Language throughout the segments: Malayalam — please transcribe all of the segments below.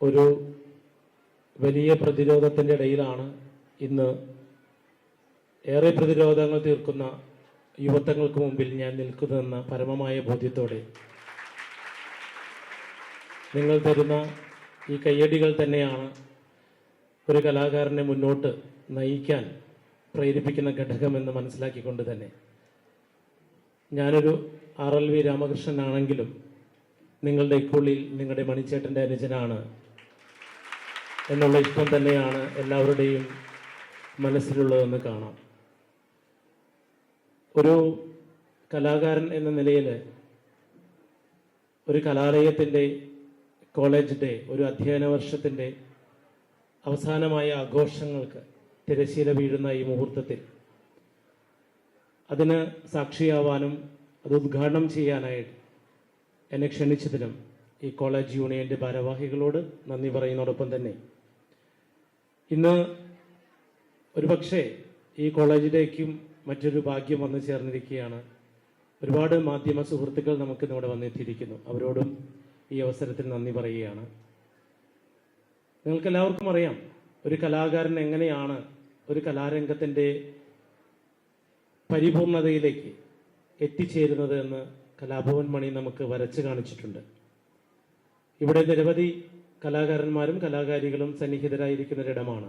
ഒരു വലിയ പ്രതിരോധത്തിന്റെ ഇടയിലാണ് ഇന്ന് ഏറെ പ്രതിരോധങ്ങൾ തീർക്കുന്ന യുവത്വങ്ങൾക്ക് മുമ്പിൽ ഞാൻ നിൽക്കുന്നതെന്ന പരമമായ ബോധ്യത്തോടെ നിങ്ങൾ തരുന്ന ഈ കയ്യടികൾ തന്നെയാണ് ഒരു കലാകാരനെ മുന്നോട്ട് നയിക്കാൻ പ്രേരിപ്പിക്കുന്ന ഘടകമെന്ന് മനസ്സിലാക്കിക്കൊണ്ട് തന്നെ. ഞാനൊരു ആർ എൽ വി രാമകൃഷ്ണനാണെങ്കിലും നിങ്ങളുടെ ഇക്കുള്ളിൽ നിങ്ങളുടെ മണിച്ചേട്ടന്റെ അനുജനാണ് എന്നുള്ള ഇഷ്ടം തന്നെയാണ് എല്ലാവരുടെയും മനസ്സിലുള്ളതെന്ന് കാണാം. ഒരു കലാകാരൻ എന്ന നിലയിൽ ഒരു കലാലയത്തിന്റെ കോളേജ് ഡേ ഒരു അധ്യയന വർഷത്തിന്റെ അവസാനമായ ആഘോഷങ്ങൾക്ക് തിരശ്ശീല വീഴുന്ന ഈ മുഹൂർത്തത്തിൽ അതിന് സാക്ഷിയാവാനും അത് ഉദ്ഘാടനം ചെയ്യാനായിട്ട് എന്നെ ക്ഷണിച്ചതിനും ഈ കോളേജ് യൂണിയന്റെ ഭാരവാഹികളോട് നന്ദി പറയുന്നതോടൊപ്പം തന്നെ ഇന്ന് ഒരുപക്ഷെ ഈ കോളേജിലേക്കും മറ്റൊരു ഭാഗ്യം വന്നു ചേർന്നിരിക്കുകയാണ്. ഒരുപാട് മാധ്യമ സുഹൃത്തുക്കൾ നമുക്ക് ഇന്നിവിടെ വന്നെത്തിയിരിക്കുന്നു. അവരോടും ഈ അവസരത്തിൽ നന്ദി പറയുകയാണ്. നിങ്ങൾക്ക് എല്ലാവർക്കും അറിയാം ഒരു കലാകാരൻ എങ്ങനെയാണ് ഒരു കലാരംഗത്തിന്റെ പരിപൂർണതയിലേക്ക് എത്തിച്ചേരുന്നത് എന്ന് കലാഭവൻ മണി നമുക്ക് വരച്ച് കാണിച്ചിട്ടുണ്ട്. ഇവിടെ നിരവധി കലാകാരന്മാരും കലാകാരികളും സന്നിഹിതരായിരിക്കുന്ന ഒരിടമാണ്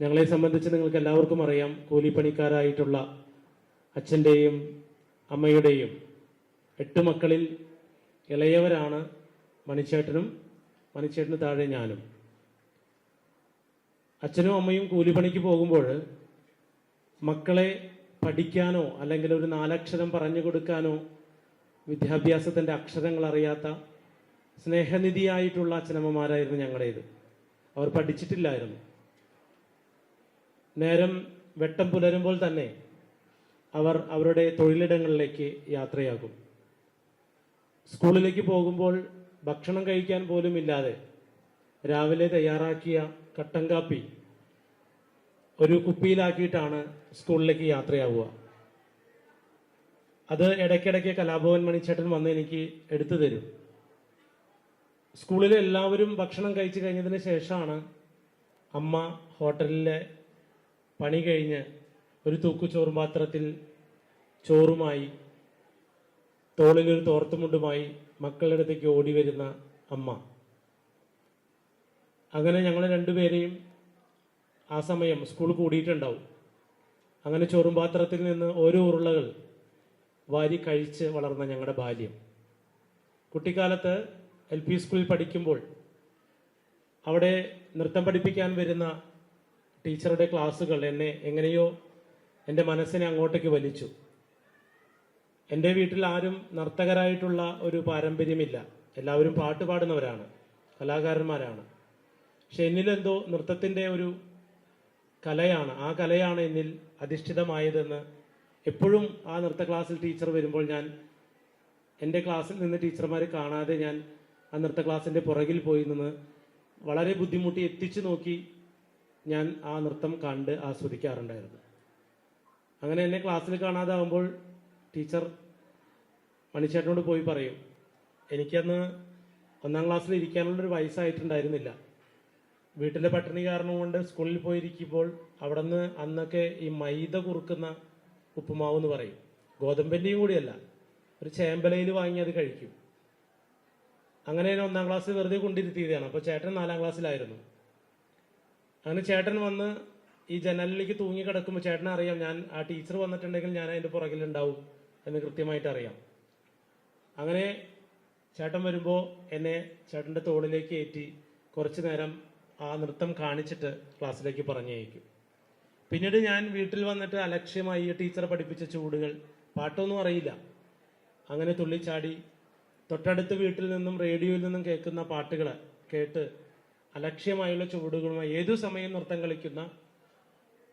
ഞങ്ങളെ സംബന്ധിച്ച് നിങ്ങൾക്ക് എല്ലാവർക്കും അറിയാം കൂലിപ്പണിക്കാരായിട്ടുള്ള അച്ഛന്റെയും അമ്മയുടെയും എട്ട് മക്കളിൽ ഇളയവരാണ് മണിച്ചേട്ടനും മണിച്ചേട്ടന് താഴെ ഞാനും. അച്ഛനും അമ്മയും കൂലിപ്പണിക്ക് പോകുമ്പോൾ മക്കളെ പഠിക്കാനോ അല്ലെങ്കിൽ ഒരു നാലക്ഷരം പറഞ്ഞു കൊടുക്കാനോ വിദ്യാഭ്യാസത്തിന്റെ അക്ഷരങ്ങൾ അറിയാത്ത സ്നേഹനിധിയായിട്ടുള്ള അച്ഛനമ്മമാരായിരുന്നു ഞങ്ങളുടേത്. അവർ പഠിച്ചിട്ടില്ലായിരുന്നു. നേരം വെട്ടം പുലരുമ്പോൾ തന്നെ അവർ അവരുടെ തൊഴിലിടങ്ങളിലേക്ക് യാത്രയാകും. സ്കൂളിലേക്ക് പോകുമ്പോൾ ഭക്ഷണം കഴിക്കാൻ പോലും ഇല്ലാതെ രാവിലെ തയ്യാറാക്കിയ കട്ടൻ കാപ്പി ഒരു കുപ്പിയിലാക്കിയിട്ടാണ് സ്കൂളിലേക്ക് യാത്രയാവുക. അത് ഇടയ്ക്കിടയ്ക്ക് കലാഭവൻ മണിച്ചേട്ടൻ വന്ന് എനിക്ക് എടുത്തു തരും. സ്കൂളിലെ എല്ലാവരും ഭക്ഷണം കഴിച്ചു കഴിഞ്ഞതിന് ശേഷമാണ് അമ്മ ഹോട്ടലിലെ പണി കഴിഞ്ഞ് ഒരു തൂക്കുചോറും പാത്രത്തിൽ ചോറുമായി തോളിലൊരു തോർത്തുമുണ്ടുമായി മക്കളുടെ അടുത്തേക്ക് ഓടി വരുന്ന അമ്മ. അങ്ങനെ ഞങ്ങൾ രണ്ടുപേരെയും ആ സമയം സ്കൂൾ കൂടിയിട്ടുണ്ടാവും. അങ്ങനെ ചോറും പാത്രത്തിൽ നിന്ന് ഓരോ ഉരുളകൾ വാരി കഴിച്ച് വളർന്ന ഞങ്ങളുടെ ബാല്യം. കുട്ടിക്കാലത്ത് എൽ പി സ്കൂളിൽ പഠിക്കുമ്പോൾ അവിടെ നൃത്തം പഠിപ്പിക്കാൻ വരുന്ന ടീച്ചറുടെ ക്ലാസ്സുകൾ എന്നെ എങ്ങനെയോ എന്റെ മനസ്സിനെ അങ്ങോട്ടേക്ക് വലിച്ചു. എന്റെ വീട്ടിൽ ആരും നർത്തകരായിട്ടുള്ള ഒരു പാരമ്പര്യമില്ല. എല്ലാവരും പാട്ട് പാടുന്നവരാണ് കലാകാരന്മാരാണ്. പക്ഷെ എന്നിലെന്തോ നൃത്തത്തിന്റെ ഒരു കലയാണ് ആ കലയാണ് എന്നിൽ അധിഷ്ഠിതമായതെന്ന് എപ്പോഴും ആ നൃത്ത ക്ലാസ്സിൽ ടീച്ചർ വരുമ്പോൾ ഞാൻ എന്റെ ക്ലാസ്സിൽ നിന്ന് ടീച്ചർമാർ കാണാതെ ഞാൻ ആ നൃത്ത ക്ലാസ്സിന്റെ പുറകിൽ പോയി നിന്ന് വളരെ ബുദ്ധിമുട്ടി എത്തിച്ചു നോക്കി ഞാൻ ആ നൃത്തം കണ്ട് ആസ്വദിക്കാറുണ്ടായിരുന്നു. അങ്ങനെ എന്നെ ക്ലാസ്സിൽ കാണാതാവുമ്പോൾ ടീച്ചർ മണിച്ചേട്ടനോട് പോയി പറയും എനിക്കന്ന് ഒന്നാം ക്ലാസ്സിൽ ഇരിക്കാനുള്ളൊരു വയസ്സായിട്ടുണ്ടായിരുന്നില്ല. വീട്ടിലെ പട്ടിണി കാരണം കൊണ്ട് സ്കൂളിൽ പോയിരിക്കുമ്പോൾ അവിടെ നിന്ന് അന്നൊക്കെ ഈ മൈദ കുറുക്കുന്ന ഉപ്പുമാവ് എന്ന് പറയും. ഗോതമ്പന്റെയും കൂടിയല്ല ഒരു ചേമ്പലയിൽ വാങ്ങി അത് കഴിക്കും. അങ്ങനെ ഞാൻ ഒന്നാം ക്ലാസ് വെറുതെ കൊണ്ടിരുത്തിയതാണ്. അപ്പോൾ ചേട്ടൻ നാലാം ക്ലാസ്സിലായിരുന്നു. അങ്ങനെ ചേട്ടൻ വന്ന് ഈ ജനലിലേക്ക് തൂങ്ങി കിടക്കുമ്പോൾ ചേട്ടനെ അറിയാം. ഞാൻ ആ ടീച്ചർ വന്നിട്ടുണ്ടെങ്കിൽ ഞാൻ അതിന്റെ പുറകിലുണ്ടാവും എന്ന് കൃത്യമായിട്ട് അറിയാം. അങ്ങനെ ചേട്ടൻ വരുമ്പോൾ എന്നെ ചേട്ടന്റെ തോളിലേക്ക് ഏറ്റി കുറച്ചു നേരം ആ നൃത്തം കാണിച്ചിട്ട് ക്ലാസ്സിലേക്ക് പറഞ്ഞയക്കും. പിന്നീട് ഞാൻ വീട്ടിൽ വന്നിട്ട് അലക്ഷ്യമായി ടീച്ചർ പഠിപ്പിച്ച ചൂടുകൾ പാട്ടൊന്നും അറിയില്ല. അങ്ങനെ തുള്ളിച്ചാടി തൊട്ടടുത്ത വീട്ടിൽ നിന്നും റേഡിയോയിൽ നിന്നും കേൾക്കുന്ന പാട്ടുകൾ കേട്ട് അലക്ഷ്യമായുള്ള ചുവടുകളുമായി ഏതു സമയം നൃത്തം കളിക്കുന്ന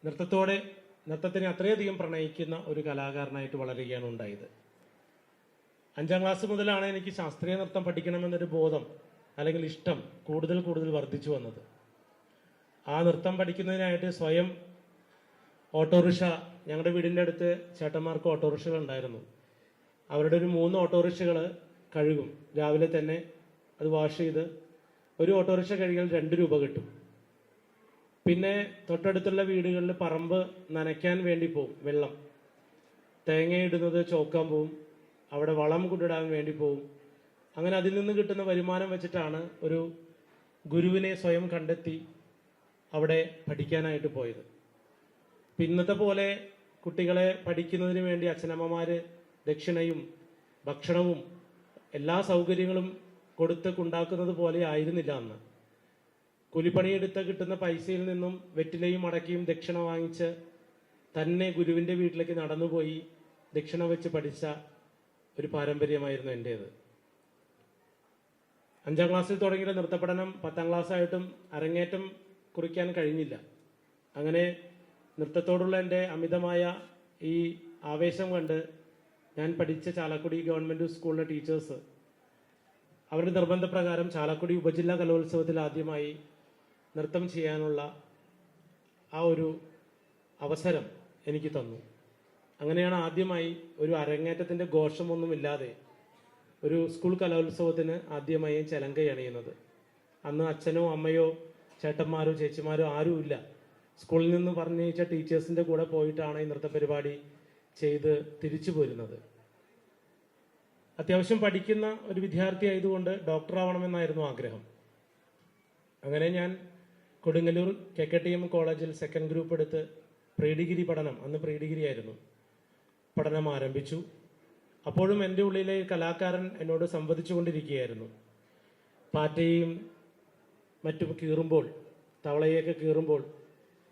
നൃത്തത്തോടെ നൃത്തത്തിനെ അത്രയധികം പ്രണയിക്കുന്ന ഒരു കലാകാരനായിട്ട് വളരുകയാണ് ഉണ്ടായത്. അഞ്ചാം ക്ലാസ് മുതലാണ് എനിക്ക് ശാസ്ത്രീയ നൃത്തം പഠിക്കണമെന്നൊരു ബോധം അല്ലെങ്കിൽ ഇഷ്ടം കൂടുതൽ കൂടുതൽ വർദ്ധിച്ചു വന്നത്. ആ നൃത്തം പഠിക്കുന്നതിനായിട്ട് സ്വയം ഓട്ടോറിക്ഷ ഞങ്ങളുടെ വീടിന്റെ അടുത്ത് ചേട്ടന്മാർക്ക് ഓട്ടോറിക്ഷകൾ ഉണ്ടായിരുന്നു. അവരുടെ ഒരു മൂന്ന് ഓട്ടോറിക്ഷകൾ കഴുകും. രാവിലെ തന്നെ അത് വാഷ് ചെയ്ത് ഒരു ഓട്ടോറിക്ഷ കഴുകിയാൽ രണ്ട് രൂപ കിട്ടും. പിന്നെ തൊട്ടടുത്തുള്ള വീടുകളിൽ പറമ്പ് നനയ്ക്കാൻ വേണ്ടി പോകും വെള്ളം. തേങ്ങ ഇടുന്നത് ചോക്കാൻ പോവും അവിടെ വളം കൊണ്ടിടാൻ വേണ്ടി പോവും. അങ്ങനെ അതിൽ നിന്ന് കിട്ടുന്ന വരുമാനം വെച്ചിട്ടാണ് ഒരു ഗുരുവിനെ സ്വയം കണ്ടെത്തി അവിടെ പഠിക്കാനായിട്ട് പോയത്. പിന്നത്തെ പോലെ കുട്ടികളെ പഠിക്കുന്നതിന് വേണ്ടി അച്ഛനമ്മമാർ ദക്ഷിണയും ഭക്ഷണവും എല്ലാ സൗകര്യങ്ങളും കൊടുത്ത് കൊണ്ടാക്കുന്നത് പോലെ ആയിരുന്നില്ല അന്ന്. കൂലിപ്പണിയെടുത്ത് കിട്ടുന്ന പൈസയിൽ നിന്നും വെറ്റിലയും അടക്കിയും ദക്ഷിണ വാങ്ങിച്ച് തന്നെ ഗുരുവിന്റെ വീട്ടിലേക്ക് നടന്നുപോയി ദക്ഷിണ വെച്ച് പഠിച്ച ഒരു പാരമ്പര്യമായിരുന്നു എന്റേത് അഞ്ചാം ക്ലാസ്സിൽ തുടങ്ങിയ നൃത്തപഠനം പത്താം ക്ലാസ്സായിട്ടും അരങ്ങേറ്റം കുറിക്കാൻ കഴിഞ്ഞില്ല. അങ്ങനെ നൃത്തത്തോടുള്ള എന്റെ അമിതമായ ഈ ആവേശം കണ്ട് ഞാൻ പഠിച്ച ചാലക്കുടി ഗവൺമെന്റ് സ്കൂളിലെ ടീച്ചേഴ്സ്. അവരുടെ നിർബന്ധപ്രകാരം ചാലക്കുടി ഉപജില്ലാ കലോത്സവത്തിൽ ആദ്യമായി നൃത്തം ചെയ്യാനുള്ള ആ ഒരു അവസരം എനിക്ക് തന്നു. അങ്ങനെയാണ് ആദ്യമായി ഒരു അരങ്ങേറ്റത്തിന്റെ ഘോഷമൊന്നുമില്ലാതെ ഒരു സ്കൂൾ കലോത്സവത്തിന് ആദ്യമായി ചലങ്ക അണിയുന്നത്. അന്ന് അച്ഛനോ അമ്മയോ ചേട്ടന്മാരോ ചേച്ചിമാരോ ആരുമില്ല. സ്കൂളിൽ നിന്ന് പറഞ്ഞയച്ച ടീച്ചേഴ്സിന്റെ കൂടെ പോയിട്ടാണ് ഈ നൃത്ത പരിപാടി ചെയ്ത് തിരിച്ചു പോരുന്നത്. അത്യാവശ്യം പഠിക്കുന്ന ഒരു വിദ്യാർത്ഥി ആയതുകൊണ്ട് ഡോക്ടർ ആവണമെന്നായിരുന്നു ആഗ്രഹം. അങ്ങനെ ഞാൻ Kodungallur K K T M കോളേജിൽ സെക്കൻഡ് ഗ്രൂപ്പ് എടുത്ത് പ്രീ ഡിഗ്രി പഠനം അന്ന് പ്രീ ഡിഗ്രി ആയിരുന്നു. പഠനം ആരംഭിച്ചു. അപ്പോഴും എന്റെ ഉള്ളിലെ കലാകാരൻ എന്നോട് സംവദിച്ചു കൊണ്ടിരിക്കുകയായിരുന്നു പാറ്റയും മറ്റും കീറുമ്പോൾ തവളയൊക്കെ കീറുമ്പോൾ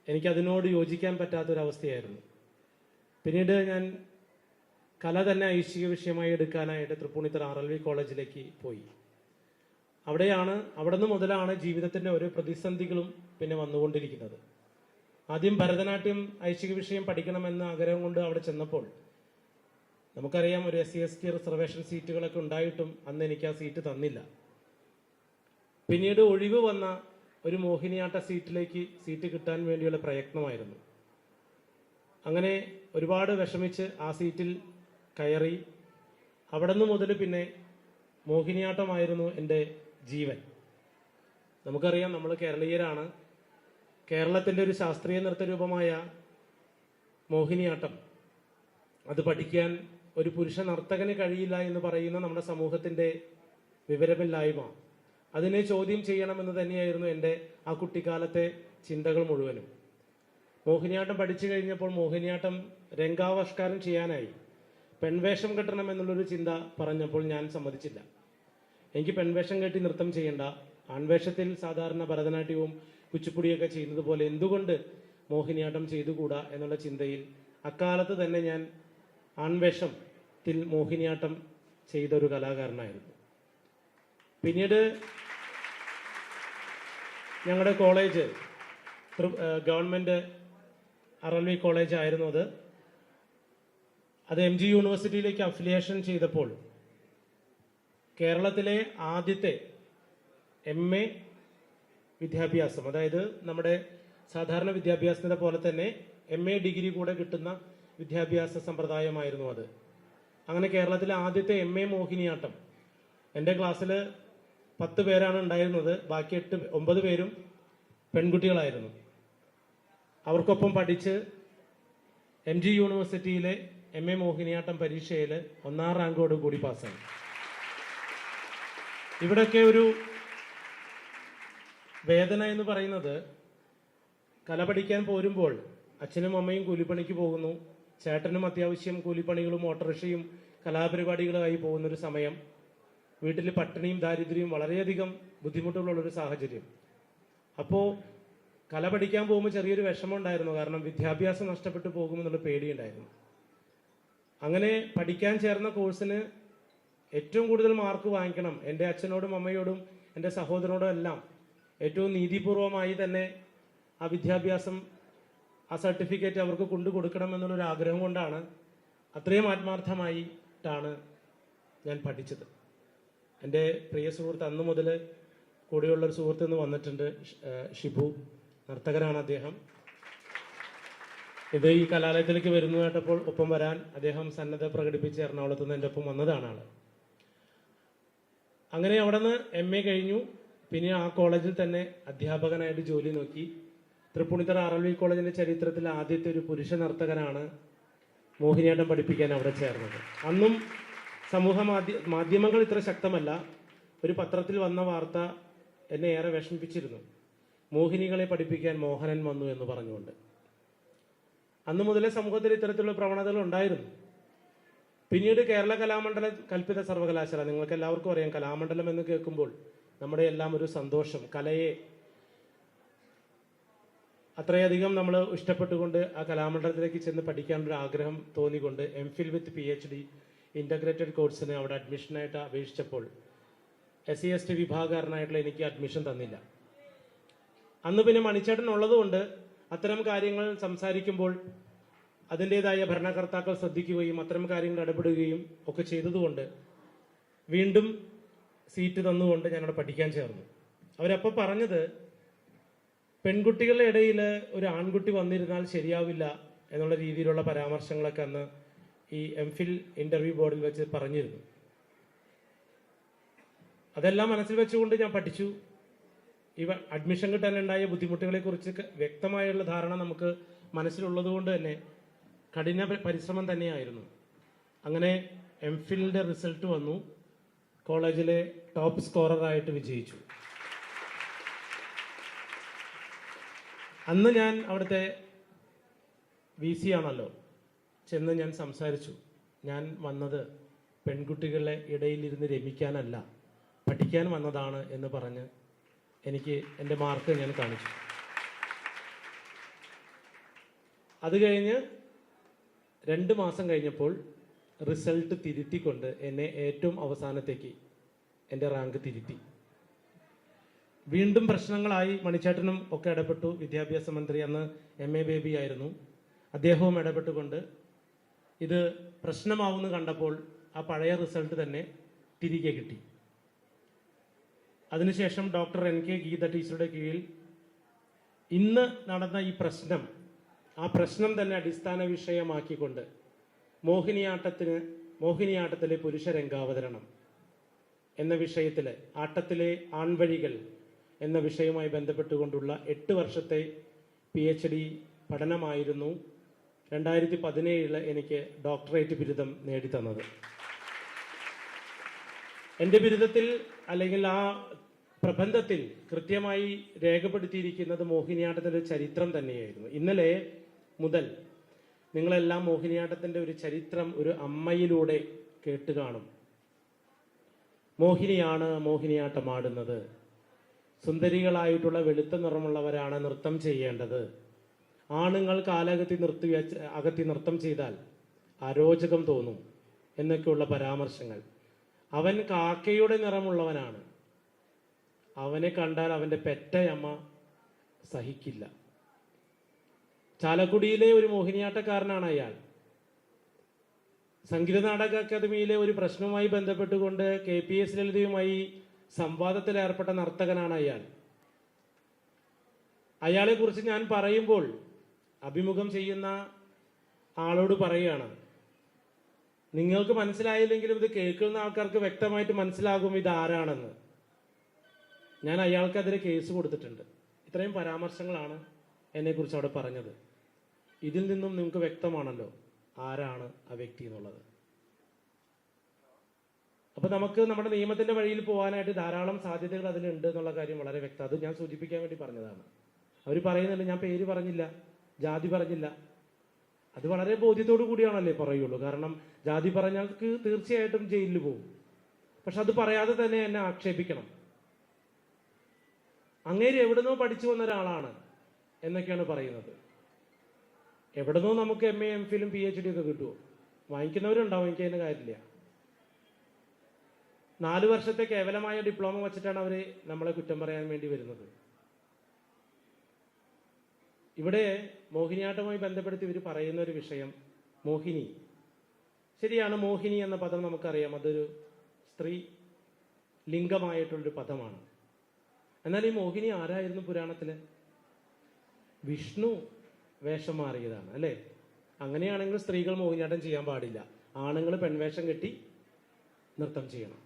എനിക്കതിനോട് യോജിക്കാൻ പറ്റാത്തൊരവസ്ഥയായിരുന്നു. പിന്നീട് ഞാൻ കല തന്നെ ഐച്ഛിക വിഷയമായി എടുക്കാനായിട്ട് തൃപ്പൂണിത്തറ ആർ എൽ വി കോളേജിലേക്ക് പോയി. അവിടെയാണ് അവിടെ നിന്ന് മുതലാണ് ജീവിതത്തിന്റെ ഓരോ പ്രതിസന്ധികളും പിന്നെ വന്നുകൊണ്ടിരിക്കുന്നത്. ആദ്യം ഭരതനാട്യം ഐച്ഛിക വിഷയം പഠിക്കണമെന്ന ആഗ്രഹം കൊണ്ട് അവിടെ ചെന്നപ്പോൾ നമുക്കറിയാം ഒരു S C S T reservation സീറ്റുകളൊക്കെ ഉണ്ടായിട്ടും അന്ന് എനിക്ക് ആ സീറ്റ് തന്നില്ല. പിന്നീട് ഒഴിവ് വന്ന ഒരു മോഹിനിയാട്ട സീറ്റിലേക്ക് സീറ്റ് കിട്ടാൻ വേണ്ടിയുള്ള പ്രയത്നമായിരുന്നു. അങ്ങനെ ഒരുപാട് വിഷമിച്ച് ആ സീറ്റിൽ കയറി. അവിടെ നിന്ന് മുതൽ പിന്നെ മോഹിനിയാട്ടമായിരുന്നു എന്റെ ജീവൻ. നമുക്കറിയാം നമ്മൾ കേരളീയരാണ്. കേരളത്തിന്റെ ഒരു ശാസ്ത്രീയ നൃത്തരൂപമായ മോഹിനിയാട്ടം. അത് പഠിക്കാൻ ഒരു പുരുഷ നർത്തകന് കഴിയില്ല എന്ന് പറയുന്ന നമ്മുടെ സമൂഹത്തിന്റെ വിവരമില്ലായ്മ. അതിനെ ചോദ്യം ചെയ്യണമെന്ന് തന്നെയായിരുന്നു എന്റെ ആ കുട്ടിക്കാലത്തെ ചിന്തകൾ മുഴുവനും. മോഹിനിയാട്ടം പഠിച്ചു കഴിഞ്ഞപ്പോൾ മോഹിനിയാട്ടം രംഗാവിഷ്കാരം ചെയ്യാനായി പെൺവേഷം കെട്ടണം എന്നുള്ളൊരു ചിന്ത പറഞ്ഞപ്പോൾ ഞാൻ സമ്മതിച്ചില്ല. എനിക്ക് പെൺവേഷം കെട്ടി നൃത്തം ചെയ്യണ്ട. ആൺവേഷത്തിൽ സാധാരണ ഭരതനാട്യവും കുച്ചിപ്പുടിയൊക്കെ ചെയ്യുന്നത് പോലെ എന്തുകൊണ്ട് മോഹിനിയാട്ടം ചെയ്തുകൂടാ എന്നുള്ള ചിന്തയിൽ അക്കാലത്ത് തന്നെ ഞാൻ ആൺവേഷത്തിൽ മോഹിനിയാട്ടം ചെയ്ത ഒരു കലാകാരനായിരുന്നു. പിന്നീട് ഞങ്ങളുടെ college government R L V college ആയിരുന്നു അത്. അത് എം ജി യൂണിവേഴ്സിറ്റിയിലേക്ക് അഫിലിയേഷൻ ചെയ്തപ്പോൾ കേരളത്തിലെ ആദ്യത്തെ എം എ വിദ്യാഭ്യാസം അതായത് നമ്മുടെ സാധാരണ വിദ്യാഭ്യാസത്തിനെ പോലെ തന്നെ എം എ ഡിഗ്രി കൂടെ കിട്ടുന്ന വിദ്യാഭ്യാസ സമ്പ്രദായമായിരുന്നു അത്. അങ്ങനെ കേരളത്തിലെ ആദ്യത്തെ എം എ മോഹിനിയാട്ടം. എന്റെ ക്ലാസ്സിൽ പത്ത് പേരാണ് ഉണ്ടായിരുന്നത് ബാക്കി എട്ട് ഒമ്പത് പേരും പെൺകുട്ടികളായിരുന്നു. അവർക്കൊപ്പം പഠിച്ച് എം ജി യൂണിവേഴ്സിറ്റിയിലെ എം എ മോഹിനിയാട്ടം പരീക്ഷയിൽ ഒന്നാം റാങ്കോട് കൂടി പാസ്സായി. ഇവിടെയൊക്കെ ഒരു വേദന എന്ന് പറയുന്നത് കല പഠിക്കാൻ പോരുമ്പോൾ അച്ഛനും അമ്മയും കൂലിപ്പണിക്ക് പോകുന്നു. ചേട്ടനും അത്യാവശ്യം കൂലിപ്പണികളും ഓട്ടോറിക്ഷയും കലാപരിപാടികളുമായി പോകുന്നൊരു സമയം. വീട്ടിൽ പട്ടിണിയും ദാരിദ്ര്യവും വളരെയധികം ബുദ്ധിമുട്ടുകളുള്ളൊരു സാഹചര്യം. അപ്പോൾ കല പഠിക്കാൻ പോകുമ്പോൾ ചെറിയൊരു വിഷമം ഉണ്ടായിരുന്നു കാരണം വിദ്യാഭ്യാസം നഷ്ടപ്പെട്ടു പോകുമെന്നുള്ള പേടിയുണ്ടായിരുന്നു. അങ്ങനെ പഠിക്കാൻ ചേർന്ന കോഴ്സിന് ഏറ്റവും കൂടുതൽ മാർക്ക് വാങ്ങിക്കണം. എന്റെ അച്ഛനോടും അമ്മയോടും എന്റെ സഹോദരനോടും എല്ലാം ഏറ്റവും നീതിപൂർവമായി തന്നെ ആ വിദ്യാഭ്യാസം ആ സർട്ടിഫിക്കറ്റ് അവർക്ക് കൊണ്ടു കൊടുക്കണം എന്നുള്ളൊരു ആഗ്രഹം കൊണ്ടാണ് അത്രയും ആത്മാർത്ഥമായിട്ടാണ് ഞാൻ പഠിച്ചത്. എന്റെ പ്രിയ സുഹൃത്ത് അന്ന് മുതൽ കൂടെയുള്ളൊരു സുഹൃത്ത് ഇന്ന് വന്നിട്ടുണ്ട് ഷിബു. നർത്തകനാണ് അദ്ദേഹം. ഇത് ഈ കലാലയത്തിലേക്ക് വരുന്നു കേട്ടപ്പോൾ ഒപ്പം വരാൻ അദ്ദേഹം സന്നദ്ധ പ്രകടിപ്പിച്ച് എറണാകുളത്ത് നിന്ന് എന്റെ ഒപ്പം വന്നതാണ് ആൾ. അങ്ങനെ അവിടെ നിന്ന് എം എ കഴിഞ്ഞു. പിന്നെ ആ കോളേജിൽ തന്നെ അധ്യാപകനായിട്ട് ജോലി നോക്കി. തൃപ്പൂണിത്തറ ആർ എൽ വി കോളേജിന്റെ ചരിത്രത്തിൽ ആദ്യത്തെ ഒരു പുരുഷ നർത്തകനാണ് മോഹിനിയാട്ടം പഠിപ്പിക്കാൻ അവിടെ ചേർന്നത്. അന്നും സമൂഹ മാധ്യ മാധ്യമങ്ങൾ ഇത്ര ശക്തമല്ല. ഒരു പത്രത്തിൽ വന്ന വാർത്ത എന്നെ ഏറെ വിഷമിപ്പിച്ചിരുന്നു. മോഹിനികളെ പഠിപ്പിക്കാൻ മോഹനൻ വന്നു എന്ന് പറഞ്ഞുകൊണ്ട്. അന്നു മുതലേ സമൂഹത്തിൽ ഇത്തരത്തിലുള്ള പ്രവണതകൾ ഉണ്ടായിരുന്നു. പിന്നീട് കേരള കലാമണ്ഡലം കൽപ്പിത സർവകലാശാല നിങ്ങൾക്ക് എല്ലാവർക്കും അറിയാം കലാമണ്ഡലം എന്ന് കേൾക്കുമ്പോൾ നമ്മുടെ എല്ലാം ഒരു സന്തോഷം കലയെ അത്രയധികം നമ്മൾ ഇഷ്ടപ്പെട്ടുകൊണ്ട് ആ കലാമണ്ഡലത്തിലേക്ക് ചെന്ന് പഠിക്കാനൊരു ആഗ്രഹം തോന്നിക്കൊണ്ട് M Phil with P H D integrated കോഴ്സിന് അവിടെ അഡ്മിഷനായിട്ട് അപേക്ഷിച്ചപ്പോൾ എസ് സി എസ് ടി വിഭാഗക്കാരനായിട്ടുള്ള എനിക്ക് അഡ്മിഷൻ തന്നില്ല. അന്ന് പിന്നെ മണിച്ചേട്ടൻ ഉള്ളതുകൊണ്ട് അത്തരം കാര്യങ്ങൾ സംസാരിക്കുമ്പോൾ അതിന്റെതായ ഭരണകർത്താക്കൾ ശ്രദ്ധിക്കുകയും അത്തരം കാര്യങ്ങൾ ഇടപെടുകയും ഒക്കെ ചെയ്തതുകൊണ്ട് വീണ്ടും സീറ്റ് തന്നുകൊണ്ട് ഞാനവിടെ പഠിക്കാൻ ചേർന്നു. അവരപ്പോൾ പറഞ്ഞത് പെൺകുട്ടികളുടെ ഇടയിൽ ഒരു ആൺകുട്ടി വന്നിരുന്നാൽ ശരിയാവില്ല എന്നുള്ള രീതിയിലുള്ള പരാമർശങ്ങളൊക്കെ അന്ന് ഈ എം ഫിൽ ഇന്റർവ്യൂ ബോർഡിൽ വെച്ച് പറഞ്ഞിരുന്നു. അതെല്ലാം മനസ്സിൽ വെച്ചുകൊണ്ട് ഞാൻ പഠിച്ചു. ഇവ അഡ്മിഷൻ കിട്ടാനുണ്ടായ ബുദ്ധിമുട്ടുകളെ കുറിച്ച് വ്യക്തമായുള്ള ധാരണ നമുക്ക് മനസ്സിലുള്ളത് കൊണ്ട് തന്നെ കഠിന പരിശ്രമം തന്നെയായിരുന്നു. അങ്ങനെ എം ഫിലിന്റെ റിസൾട്ട് വന്നു. കോളേജിലെ ടോപ്പ് സ്കോററായിട്ട് വിജയിച്ചു. അന്ന് ഞാൻ അവിടുത്തെ വി സി ആണല്ലോ. ചെന്ന് ഞാൻ സംസാരിച്ചു. ഞാൻ വന്നത് പെൺകുട്ടികളെ ഇടയിലിരുന്ന് രമിക്കാനല്ല പഠിക്കാൻ വന്നതാണ് എന്ന് പറഞ്ഞ് എനിക്ക് എന്റെ മാർക്ക് ഞാൻ കാണിച്ചു. അത് കഴിഞ്ഞ് രണ്ട് മാസം കഴിഞ്ഞപ്പോൾ റിസൾട്ട് തിരുത്തിക്കൊണ്ട് എന്നെ ഏറ്റവും അവസാനത്തേക്ക് എന്റെ റാങ്ക് തിരുത്തി. വീണ്ടും പ്രശ്നങ്ങളായി മണിച്ചേട്ടനും ഒക്കെ ഇടപെട്ടു. വിദ്യാഭ്യാസ മന്ത്രി അന്ന് എം എ ബേബി ആയിരുന്നു. അദ്ദേഹവും ഇടപെട്ടുകൊണ്ട് ഇത് പ്രശ്നമാവുമെന്ന് കണ്ടപ്പോൾ ആ പഴയ റിസൾട്ട് തന്നെ തിരികെ കിട്ടി. അതിനുശേഷം ഡോക്ടർ എൻ കെ ഗീത ടീച്ചറുടെ കീഴിൽ ഇന്ന് നടന്ന ഈ പ്രശ്നം ആ പ്രശ്നം തന്നെ അടിസ്ഥാന വിഷയമാക്കിക്കൊണ്ട് മോഹിനിയാട്ടത്തിന് മോഹിനിയാട്ടത്തിലെ പുരുഷ രംഗാവതരണം എന്ന വിഷയത്തിൽ ആട്ടത്തിലെ ആൺവഴികൾ എന്ന വിഷയവുമായി ബന്ധപ്പെട്ടുകൊണ്ടുള്ള എട്ട് വർഷത്തെ പി എച്ച് ഡി പഠനമായിരുന്നു രണ്ടായിരത്തി പതിനേഴിൽ എനിക്ക് ഡോക്ടറേറ്റ് ബിരുദം നേടിത്തന്നത്. എന്റെ ബിരുദത്തിൽ അല്ലെങ്കിൽ ആ പ്രബന്ധത്തിൽ കൃത്യമായി രേഖപ്പെടുത്തിയിരിക്കുന്നത് മോഹിനിയാട്ടത്തിന്റെ ചരിത്രം തന്നെയായിരുന്നു. ഇന്നലെ മുതൽ നിങ്ങളെല്ലാം മോഹിനിയാട്ടത്തിന്റെ ഒരു ചരിത്രം ഒരു അമ്മയിലൂടെ കേട്ട് കാണും. മോഹിനിയാണ് മോഹിനിയാട്ടം ആടുന്നത് സുന്ദരികളായിട്ടുള്ള വെളുത്ത നിറമുള്ളവരാണ് നൃത്തം ചെയ്യേണ്ടത്. ആണുങ്ങൾ കാലകത്തി നിർത്തി അകത്തി നൃത്തം ചെയ്താൽ അരോചകം തോന്നും എന്നൊക്കെയുള്ള പരാമർശങ്ങൾ. അവൻ കാക്കയുടെ നിറമുള്ളവനാണ്. അവനെ കണ്ടാൽ അവന്റെ പെറ്റയമ്മ സഹിക്കില്ല. ചാലക്കുടിയിലെ ഒരു മോഹിനിയാട്ടക്കാരനാണ് അയാൾ. സംഗീത നാടക അക്കാദമിയിലെ ഒരു പ്രശ്നവുമായി ബന്ധപ്പെട്ടുകൊണ്ട് കെ പി എസ് ലളിതയുമായി സംവാദത്തിൽ ഏർപ്പെട്ട നർത്തകനാണ് അയാൾ. അയാളെക്കുറിച്ച് ഞാൻ പറയുമ്പോൾ അഭിമുഖം ചെയ്യുന്ന ആളോട് പറയുകയാണ് നിങ്ങൾക്ക് മനസ്സിലായില്ലെങ്കിലും ഇത് കേൾക്കുന്ന ആൾക്കാർക്ക് വ്യക്തമായിട്ട് മനസ്സിലാകും ഇത് ആരാണെന്ന്. ഞാൻ അയാൾക്കെതിരെ കേസ് കൊടുത്തിട്ടുണ്ട്. ഇത്രയും പരാമർശങ്ങളാണ് എന്നെക്കുറിച്ച് അവിടെ പറഞ്ഞത്. ഇതിൽ നിന്നും നിങ്ങൾക്ക് വ്യക്തമാണല്ലോ ആരാണ് ആ വ്യക്തി എന്നുള്ളത്. അപ്പൊ നമുക്ക് നമ്മുടെ നിയമത്തിന്റെ വഴിയിൽ പോകാനായിട്ട് ധാരാളം സാധ്യതകൾ അതിലുണ്ട് എന്നുള്ള കാര്യം വളരെ വ്യക്തം. അത് ഞാൻ സൂചിപ്പിക്കാൻ വേണ്ടി പറഞ്ഞതാണ്. അവർ പറയുന്നില്ല ഞാൻ പേര് പറഞ്ഞില്ല ജാതി പറഞ്ഞില്ല. അത് വളരെ ബോധ്യത്തോടു കൂടിയാണല്ലേ പറയുള്ളൂ. കാരണം ജാതി പറഞ്ഞാൽക്ക് തീർച്ചയായിട്ടും ജയിലിൽ പോകും. പക്ഷെ അത് പറയാതെ തന്നെ എന്നെ ആക്ഷേപിക്കണം. അങ്ങേര് എവിടുന്നോ പഠിച്ചു വന്ന ഒരാളാണ് എന്നൊക്കെയാണ് പറയുന്നത്. എവിടുന്നോ നമുക്ക് എം എ എം ഫിലും പി എച്ച് ഡി ഒക്കെ കിട്ടുമോ വാങ്ങിക്കുന്നവരുണ്ടാവും എനിക്ക് അതിന് കാര്യമില്ല. നാല് വർഷത്തെ കേവലമായ ഡിപ്ലോമ വച്ചിട്ടാണ് അവർ നമ്മളെ കുറ്റം പറയാൻ വേണ്ടി വരുന്നത്. ഇവിടെ മോഹിനിയാട്ടവുമായി ബന്ധപ്പെടുത്തി ഇവർ പറയുന്ന ഒരു വിഷയം മോഹിനി. ശരിയാണ് മോഹിനി എന്ന പദം നമുക്കറിയാം. അതൊരു സ്ത്രീ ലിംഗമായിട്ടുള്ളൊരു പദമാണ്. എന്നാൽ ഈ മോഹിനി ആരായിരുന്നു പുരാണത്തിൽ? വിഷ്ണു വേഷം മാറിയതാണ് അല്ലേ? അങ്ങനെയാണെങ്കിൽ സ്ത്രീകൾ മോഹിനിയാട്ടം ചെയ്യാൻ പാടില്ല. ആണുങ്ങൾ പെൺവേഷം കെട്ടി നൃത്തം ചെയ്യണം.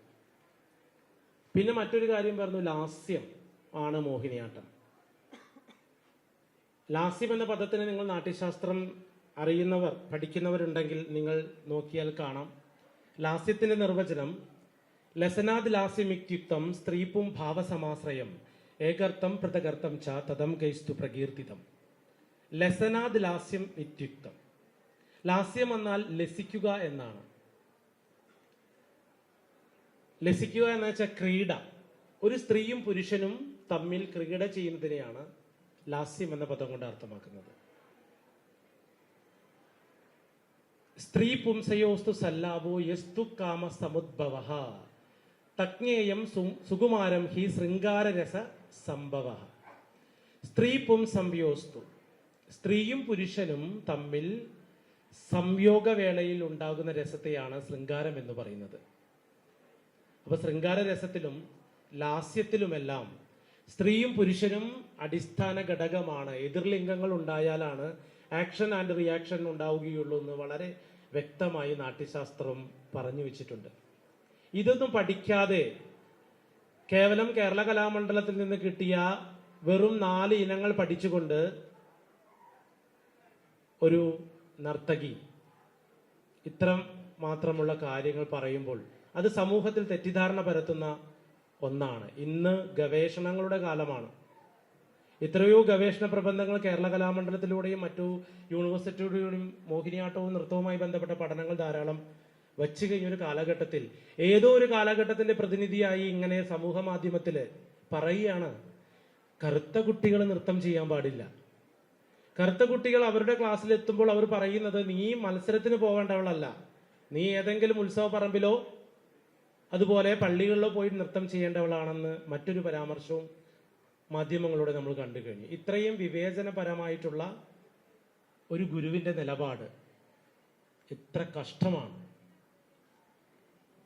പിന്നെ മറ്റൊരു കാര്യം പറഞ്ഞു ലാസ്യം ആണ് മോഹിനിയാട്ടം. ലാസ്യം എന്ന പദത്തിന് നിങ്ങൾ നാട്യശാസ്ത്രം അറിയുന്നവർ പഠിക്കുന്നവരുണ്ടെങ്കിൽ നിങ്ങൾ നോക്കിയാൽ കാണാം. ലാസ്യത്തിന്റെ നിർവചനം ലസനാദ് ലാസ്യമിക്യുക്തം സ്ത്രീപ്പും ഭാവസമാശ്രയം ഏകർത്ഥം പൃഥകർത്ഥം ച തദം ഗൈസ്തു പ്രകീർത്തിതം. ലസനാദ് ലാസ്യം ഇത്യുക്തം. ലാസ്യം എന്നാൽ ലസിക്കുക എന്നാണ്. ലസിക്കുക എന്ന് വെച്ചാൽ ക്രീഡ. ഒരു സ്ത്രീയും പുരുഷനും തമ്മിൽ ക്രീഡ ചെയ്യുന്നതിനെയാണ് ലാസ്യം എന്ന പദം കൊണ്ട് അർത്ഥമാക്കുന്നത്. സ്ത്രീ പുംസയോസ്തു സല്ലാവോ യസ്തു കാമ സമുദ്ഭവ. തജ്ഞേയം സുകുമാരം ഹി ശൃംഗാരരസ സംഭവ. സ്ത്രീ പുംസംയോസ്തു. സ്ത്രീയും പുരുഷനും തമ്മിൽ സംയോഗവേളയിൽ ഉണ്ടാകുന്ന രസത്തെയാണ് ശൃംഗാരം എന്ന് പറയുന്നത്. അപ്പൊ ശൃംഗാര രസത്തിലും ലാസ്യത്തിലുമെല്ലാം സ്ത്രീയും പുരുഷനും അടിസ്ഥാന ഘടകമാണ്. എതിർലിംഗങ്ങൾ ഉണ്ടായാലാണ് ആക്ഷൻ ആൻഡ് റിയാക്ഷൻ ഉണ്ടാവുകയുള്ളൂ എന്ന് വളരെ വ്യക്തമായി നാട്യശാസ്ത്രം പറഞ്ഞു വെച്ചിട്ടുണ്ട്. ഇതൊന്നും പഠിക്കാതെ കേവലം കേരള കലാമണ്ഡലത്തിൽ നിന്ന് കിട്ടിയ വെറും നാല് ഇനങ്ങൾ പഠിച്ചുകൊണ്ട് ഒരു നർത്തകി ഇത്തരം മാത്രമുള്ള കാര്യങ്ങൾ പറയുമ്പോൾ അത് സമൂഹത്തിൽ തെറ്റിദ്ധാരണ പരത്തുന്ന ഒന്നാണ്. ഇന്ന് ഗവേഷണങ്ങളുടെ കാലമാണ്. എത്രയോ ഗവേഷണ പ്രബന്ധങ്ങൾ കേരള കലാമണ്ഡലത്തിലൂടെയും മറ്റു യൂണിവേഴ്സിറ്റിയുടെയും മോഹിനിയാട്ടവും നൃത്തവുമായി ബന്ധപ്പെട്ട പഠനങ്ങൾ ധാരാളം വച്ചു കഴിഞ്ഞൊരു കാലഘട്ടത്തിൽ ഏതോ ഒരു കാലഘട്ടത്തിന്റെ പ്രതിനിധിയായി ഇങ്ങനെ സമൂഹ മാധ്യമത്തിൽ പറയുകയാണ് കറുത്ത കുട്ടികൾ നൃത്തം ചെയ്യാൻ പാടില്ല. കറുത്ത കുട്ടികൾ അവരുടെ ക്ലാസ്സിൽ എത്തുമ്പോൾ അവർ പറയുന്നത് നീ മത്സരത്തിന് പോകേണ്ടവളല്ല നീ ഏതെങ്കിലും ഉത്സവ പറമ്പിലോ അതുപോലെ പള്ളികളിലോ പോയി നൃത്തം ചെയ്യേണ്ടവളാണെന്ന് മറ്റൊരു പരാമർശവും മാധ്യമങ്ങളിലൂടെ നമ്മൾ കണ്ടു കഴിഞ്ഞു. ഇത്രയും വിവേചനപരമായിട്ടുള്ള ഒരു ഗുരുവിന്റെ നിലപാട് എത്ര കഷ്ടമാണ്.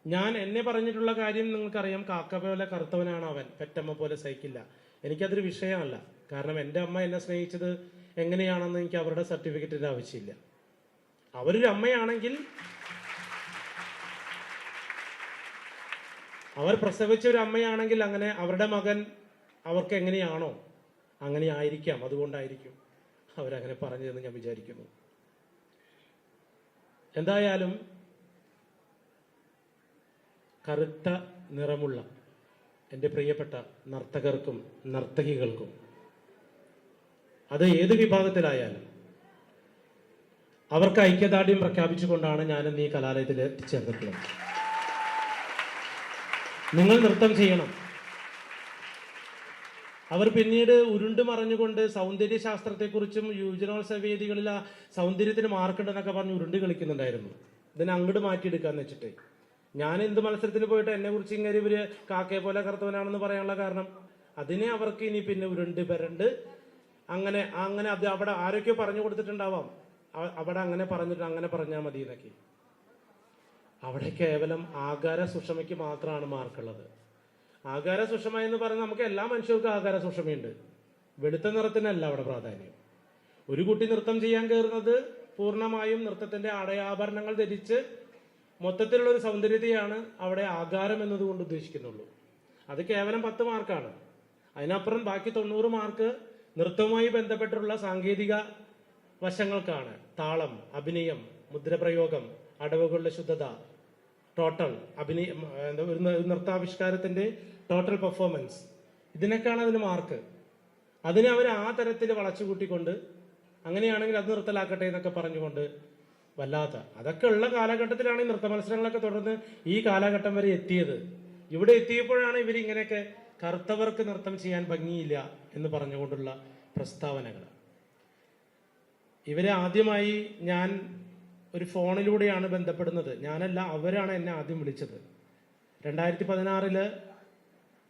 ഞാൻ എന്നെ പറഞ്ഞിട്ടുള്ള കാര്യം നിങ്ങൾക്കറിയാം. കാക്ക പോലെ കറുത്തവനാണ് അവൻ. പെറ്റമ്മ പോലെ സഹിക്കില്ല. എനിക്കതൊരു വിഷയമല്ല. കാരണം എന്റെ അമ്മ എന്നെ സ്നേഹിച്ചത് എങ്ങനെയാണെന്ന് എനിക്ക് അവരുടെ സർട്ടിഫിക്കറ്റിന്റെ ആവശ്യമില്ല. അവരൊരു അമ്മയാണെങ്കിൽ അവർ പ്രസവിച്ച ഒരു അമ്മയാണെങ്കിൽ അങ്ങനെ അവരുടെ മകൻ അവർക്ക് എങ്ങനെയാണോ അങ്ങനെ ആയിരിക്കാം അതുകൊണ്ടായിരിക്കും അവരങ്ങനെ പറഞ്ഞതെന്ന് ഞാൻ വിചാരിക്കുന്നു. എന്തായാലും കറുത്ത നിറമുള്ള എന്റെ പ്രിയപ്പെട്ട നർത്തകർക്കും നർത്തകികൾക്കും അത് ഏത് വിഭാഗത്തിലായാലും അവർക്ക് ഐക്യദാർഢ്യം പ്രഖ്യാപിച്ചുകൊണ്ടാണ് ഞാൻ ഈ കലാലയത്തിൽ എത്തിച്ചേർന്നിട്ടുള്ളത് നിങ്ങൾ നൃത്തം ചെയ്യണം. അവർ പിന്നീട് ഉരുണ്ട് മറഞ്ഞുകൊണ്ട് സൗന്ദര്യ ശാസ്ത്രത്തെക്കുറിച്ചും യുവജനോത്സവ വേദികളിൽ ആ സൗന്ദര്യത്തിന് മാർക്കുണ്ടെന്നൊക്കെ പറഞ്ഞ് ഉരുണ്ട് കളിക്കുന്നുണ്ടായിരുന്നു. ഇതിനെ അങ്ങോട്ട് മാറ്റിയെടുക്കാന്ന് വെച്ചിട്ട്. ഞാൻ എന്ത് മത്സരത്തിന് പോയിട്ട് എന്നെ കുറിച്ച് ഇങ്ങനെ ഇവർ കാക്കയെ പോലെ കറുത്തവനാണെന്ന് പറയാനുള്ള കാരണം? അതിനെ അവർക്ക് ഇനി പിന്നെ ഉരുണ്ട് പരണ്ട് അങ്ങനെ അങ്ങനെ അത് അവിടെ ആരൊക്കെയോ പറഞ്ഞു കൊടുത്തിട്ടുണ്ടാവാം. അവിടെ അങ്ങനെ പറഞ്ഞിട്ട് അങ്ങനെ പറഞ്ഞാൽ മതി എന്നൊക്കെ അവിടെ കേവലം ആകാര സുഷമയ്ക്ക് മാത്രമാണ് മാർക്കുള്ളത്. ആകാര സുഷമ എന്ന് പറയുന്നത് നമുക്ക് എല്ലാ മനുഷ്യർക്കും ആകാര സുഷമയുണ്ട് വെളുത്ത നിറത്തിനല്ല അവിടെ പ്രാധാന്യം. ഒരു കുട്ടി നൃത്തം ചെയ്യാൻ കയറുന്നത് പൂർണമായും നൃത്തത്തിന്റെ അടയാഭരണങ്ങൾ ധരിച്ച് മൊത്തത്തിലുള്ള ഒരു സൗന്ദര്യതയാണ് അവിടെ ആകാരം എന്നതുകൊണ്ട് ഉദ്ദേശിക്കുന്നുള്ളൂ. അത് കേവലം പത്ത് മാർക്കാണ്. അതിനപ്പുറം ബാക്കി തൊണ്ണൂറ് മാർക്ക് നൃത്തവുമായി ബന്ധപ്പെട്ടുള്ള സാങ്കേതിക വശങ്ങൾക്കാണ്. താളം അഭിനയം മുദ്രപ്രയോഗം അടവുകളുടെ ശുദ്ധത ടോട്ടൽ അഭിനയ എന്താ നൃത്താവിഷ്കാരത്തിന്റെ ടോട്ടൽ പെർഫോമൻസ് ഇതിനൊക്കെയാണ് അതിന് മാർക്ക് അതിനെ അവർ ആ തരത്തിൽ വളച്ചുകൂട്ടിക്കൊണ്ട് അങ്ങനെയാണെങ്കിൽ അത് നിർത്തലാക്കട്ടെ എന്നൊക്കെ പറഞ്ഞുകൊണ്ട് വല്ലാത്ത. അതൊക്കെ ഉള്ള കാലഘട്ടത്തിലാണ് ഈ നൃത്ത മത്സരങ്ങളൊക്കെ തുടർന്ന് ഈ കാലഘട്ടം വരെ എത്തിയത്. ഇവിടെ എത്തിയപ്പോഴാണ് ഇവർ ഇങ്ങനെയൊക്കെ കറുത്തവർക്ക് നൃത്തം ചെയ്യാൻ ഭംഗിയില്ല എന്ന് പറഞ്ഞുകൊണ്ടുള്ള പ്രസ്താവനകൾ. ഇവരെ ആദ്യമായി ഞാൻ ഒരു ഫോണിലൂടെയാണ് ബന്ധപ്പെടുന്നത്. ഞാനല്ല അവരാണ് എന്നെ ആദ്യം വിളിച്ചത്. രണ്ടായിരത്തി പതിനാറിൽ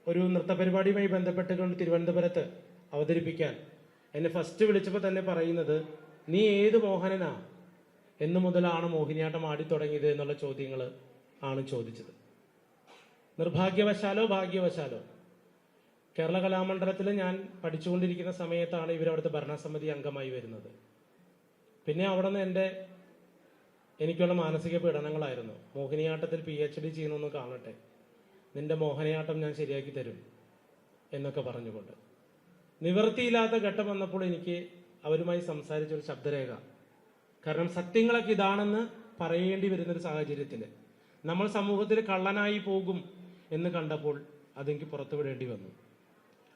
ഒരു നൃത്ത പരിപാടിയുമായി ബന്ധപ്പെട്ടുകൊണ്ട് തിരുവനന്തപുരത്ത് അവതരിപ്പിക്കാൻ എന്നെ ഫസ്റ്റ് വിളിച്ചപ്പോൾ തന്നെ പറയുന്നത് നീ ഏത് മോഹനനാ? എന്നു മുതലാണ് മോഹിനിയാട്ടം ആടി തുടങ്ങിയത് എന്നുള്ള ചോദ്യങ്ങൾ ആണ് ചോദിച്ചത്. നിർഭാഗ്യവശാലോ ഭാഗ്യവശാലോ? കേരള കലാമണ്ഡലത്തിൽ ഞാൻ പഠിച്ചുകൊണ്ടിരിക്കുന്ന സമയത്താണ് ഇവരവിടുത്തെ ഭരണസമിതി അംഗമായി വരുന്നത്. പിന്നെ അവിടെ നിന്ന് എന്റെ എനിക്കുള്ള മാനസിക പീഡനങ്ങളായിരുന്നു. മോഹിനിയാട്ടത്തിൽ പി എച്ച് ഡി ചെയ്യുന്നൊന്ന് കാണട്ടെ. നിന്റെ മോഹിനിയാട്ടം ഞാൻ ശരിയാക്കി തരും എന്നൊക്കെ പറഞ്ഞുകൊണ്ട്. നിവൃത്തിയില്ലാത്ത ഘട്ടം വന്നപ്പോൾ എനിക്ക് അവരുമായി സംസാരിച്ച ഒരു ശബ്ദരേഖ. കാരണം സത്യങ്ങളൊക്കെ ഇതാണെന്ന് പറയേണ്ടി വരുന്നൊരു സാഹചര്യത്തിൽ നമ്മൾ സമൂഹത്തിൽ കള്ളനായി പോകും എന്ന് കണ്ടപ്പോൾ അതെനിക്ക് പുറത്തുവിടേണ്ടി വന്നു.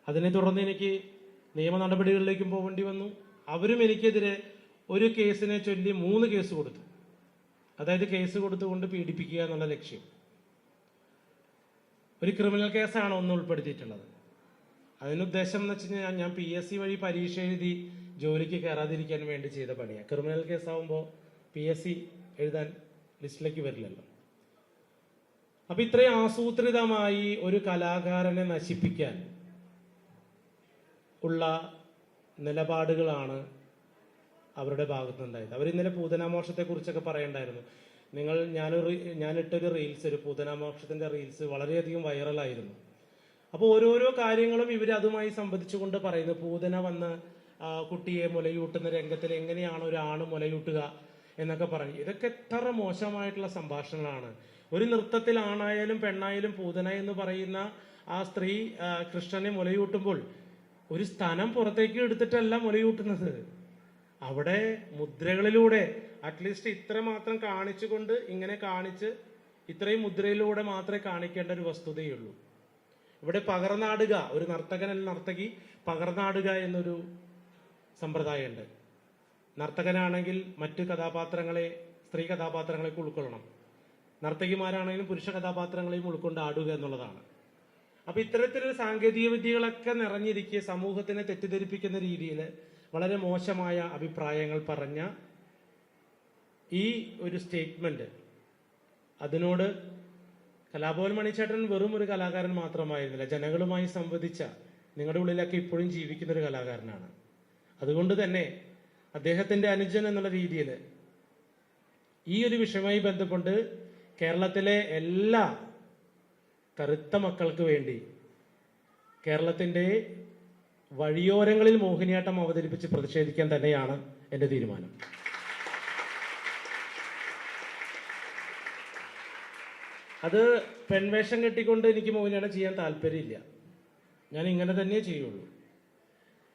അതിനെ തുടർന്ന് എനിക്ക് നിയമ നടപടികളിലേക്കും പോകേണ്ടി വന്നു. അവരും എനിക്കെതിരെ ഒരു കേസിനെ ചൊല്ലി മൂന്ന് കേസ് കൊടുത്തു. അതായത് കേസ് കൊടുത്തുകൊണ്ട് പീഡിപ്പിക്കുക എന്നുള്ള ലക്ഷ്യം. ഒരു ക്രിമിനൽ കേസാണ് ഒന്ന് ഉൾപ്പെടുത്തിയിട്ടുള്ളത്. അതിനുദ്ദേശം എന്ന് വെച്ച് കഴിഞ്ഞാൽ ഞാൻ പി എസ് സി വഴി പരീക്ഷ എഴുതി ജോലിക്ക് കയറാതിരിക്കാൻ വേണ്ടി ചെയ്ത പണിയാണ് ക്രിമിനൽ കേസാവുമ്പോൾ പി എസ് സി എഴുതാൻ ലിസ്റ്റിലേക്ക് വരില്ലല്ലോ. അപ്പം ഇത്രയും ആസൂത്രിതമായി ഒരു കലാകാരനെ നശിപ്പിക്കാൻ ഉള്ള നിലപാടുകളാണ് അവരുടെ ഭാഗത്തുനിന്നുണ്ടായത്. അവർ ഇന്നലെ പൂതനാമോക്ഷത്തെ കുറിച്ചൊക്കെ പറയണ്ടായിരുന്നു. നിങ്ങൾ ഞാനൊരു ഞാനിട്ടൊരു റീൽസ് ഒരു പൂതനാമോക്ഷത്തിന്റെ റീൽസ് വളരെയധികം വൈറലായിരുന്നു. അപ്പോൾ ഓരോരോ കാര്യങ്ങളും ഇവർ അതുമായി സംബന്ധിച്ചുകൊണ്ട് പറയുന്നു. പൂതന വന്ന് കുട്ടിയെ മുലയൂട്ടുന്ന രംഗത്തിൽ എങ്ങനെയാണ് ഒരു ആണ് മുലയൂട്ടുക എന്നൊക്കെ പറഞ്ഞു. ഇതൊക്കെ എത്ര മോശമായിട്ടുള്ള സംഭാഷണങ്ങളാണ്. ഒരു നൃത്തത്തിൽ ആണായാലും പെണ്ണായാലും പൂതന എന്ന് പറയുന്ന ആ സ്ത്രീ കൃഷ്ണനെ മുലയൂട്ടുമ്പോൾ ഒരു സ്ഥാനം പുറത്തേക്ക് എടുത്തിട്ടല്ല മുലയൂട്ടുന്നത്. അവിടെ മുദ്രകളിലൂടെ അറ്റ്ലീസ്റ്റ് ഇത്ര മാത്രം കാണിച്ചുകൊണ്ട് ഇങ്ങനെ കാണിച്ച് ഇത്രയും മുദ്രയിലൂടെ മാത്രമേ കാണിക്കേണ്ട ഒരു വസ്തുതയുള്ളൂ. ഇവിടെ പകർന്നാടുക ഒരു നർത്തകൻ അല്ലെങ്കിൽ നർത്തകി പകർന്നാടുക എന്നൊരു സമ്പ്രദായമുണ്ട്. നർത്തകനാണെങ്കിൽ മറ്റു കഥാപാത്രങ്ങളെ സ്ത്രീ കഥാപാത്രങ്ങളെ ഉൾക്കൊള്ളണം. നർത്തകിമാരാണെങ്കിലും പുരുഷ കഥാപാത്രങ്ങളെയും ഉൾക്കൊണ്ട് ആടുക എന്നുള്ളതാണ്. അപ്പൊ ഇത്തരത്തിലൊരു സാങ്കേതിക വിദ്യകളൊക്കെ നിറഞ്ഞിരിക്കെ സമൂഹത്തിനെ തെറ്റിദ്ധരിപ്പിക്കുന്ന രീതിയിൽ വളരെ മോശമായ അഭിപ്രായങ്ങൾ പറഞ്ഞ ഈ ഒരു സ്റ്റേറ്റ്മെന്റ് അതിനോട് കലാഭവൻ മണിച്ചേട്ടൻ വെറും ഒരു കലാകാരൻ മാത്രമായിരുന്നില്ല. ജനങ്ങളുമായി സംവദിച്ച നിങ്ങളുടെ ഉള്ളിലൊക്കെ ഇപ്പോഴും ജീവിക്കുന്ന ഒരു കലാകാരനാണ്. അതുകൊണ്ട് തന്നെ അദ്ദേഹത്തിന്റെ അനുജൻ എന്നുള്ള രീതിയിൽ ഈ ഒരു വിഷയവുമായി ബന്ധപ്പെട്ട് കേരളത്തിലെ എല്ലാ കറുത്ത മക്കൾക്ക് വേണ്ടി കേരളത്തിന്റെ വഴിയോരങ്ങളിൽ മോഹിനിയാട്ടം അവതരിപ്പിച്ച് പ്രതിഷേധിക്കാൻ തന്നെയാണ് എന്റെ തീരുമാനം. അത് പെൺവേഷം കെട്ടിക്കൊണ്ട് എനിക്ക് മോഹിനിയാട്ടം ചെയ്യാൻ താല്പര്യമില്ല. ഞാൻ ഇങ്ങനെ തന്നെ ചെയ്യുള്ളൂ.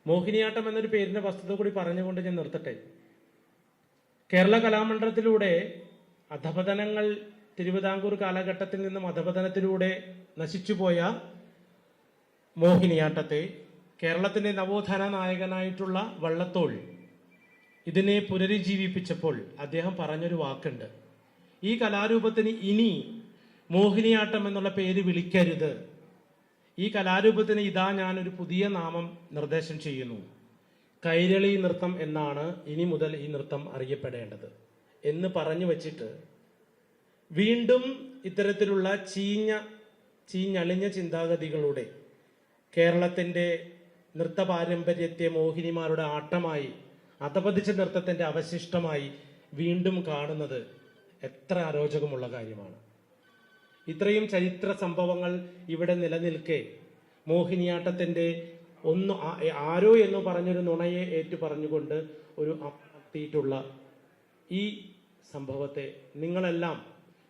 മോഹിനിയാട്ടം എന്നൊരു പേരിന്റെ വസ്തുത കൂടി പറഞ്ഞുകൊണ്ട് ഞാൻ നിർത്തട്ടെ. കേരള കലാമണ്ഡലത്തിലൂടെ അധപതനങ്ങൾ തിരുവിതാംകൂർ കാലഘട്ടത്തിൽ നിന്നും അധപതനത്തിലൂടെ നശിച്ചുപോയ മോഹിനിയാട്ടത്തെ കേരളത്തിന്റെ നവോത്ഥാന നായകനായിട്ടുള്ള വള്ളത്തോൾ ഇതിനെ പുനരുജ്ജീവിപ്പിച്ചപ്പോൾ അദ്ദേഹം പറഞ്ഞൊരു വാക്കുണ്ട്. ഈ കലാരൂപത്തിന് ഇനി മോഹിനിയാട്ടം എന്നുള്ള പേര് വിളിക്കരുത്. ഈ കലാരൂപത്തിന് ഇതാ ഞാൻ ഒരു പുതിയ നാമം നിർദ്ദേശം ചെയ്യുന്നു. കൈരളി നൃത്തം എന്നാണ് ഇനി മുതൽ ഈ നൃത്തം അറിയപ്പെടേണ്ടത് എന്ന് പറഞ്ഞു വച്ചിട്ട് വീണ്ടും ഇത്തരത്തിലുള്ള ചീഞ്ഞ ചീഞ്ഞളിഞ്ഞ ചിന്താഗതികളുടെ കേരളത്തിന്റെ നൃത്ത പാരമ്പര്യത്തെ മോഹിനിമാരുടെ ആട്ടമായി അധപതിച്ച നൃത്തത്തിന്റെ അവശിഷ്ടമായി വീണ്ടും കാണുന്നത് എത്ര അരോചകമുള്ള കാര്യമാണ്. ഇത്രയും ചരിത്ര സംഭവങ്ങൾ ഇവിടെ നിലനിൽക്കെ മോഹിനിയാട്ടത്തിന്റെ ഒന്ന് ആരോ എന്ന് പറഞ്ഞൊരു നുണയെ ഏറ്റു പറഞ്ഞുകൊണ്ട് ഒരു നടത്തിയിട്ടുള്ള ഈ സംഭവത്തെ നിങ്ങളെല്ലാം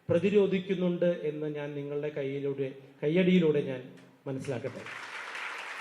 പ്രതിരോധിക്കുന്നുണ്ട് എന്ന് ഞാൻ നിങ്ങളുടെ കയ്യിലൂടെ കയ്യടിയിലൂടെ ഞാൻ മനസ്സിലാക്കട്ടെ.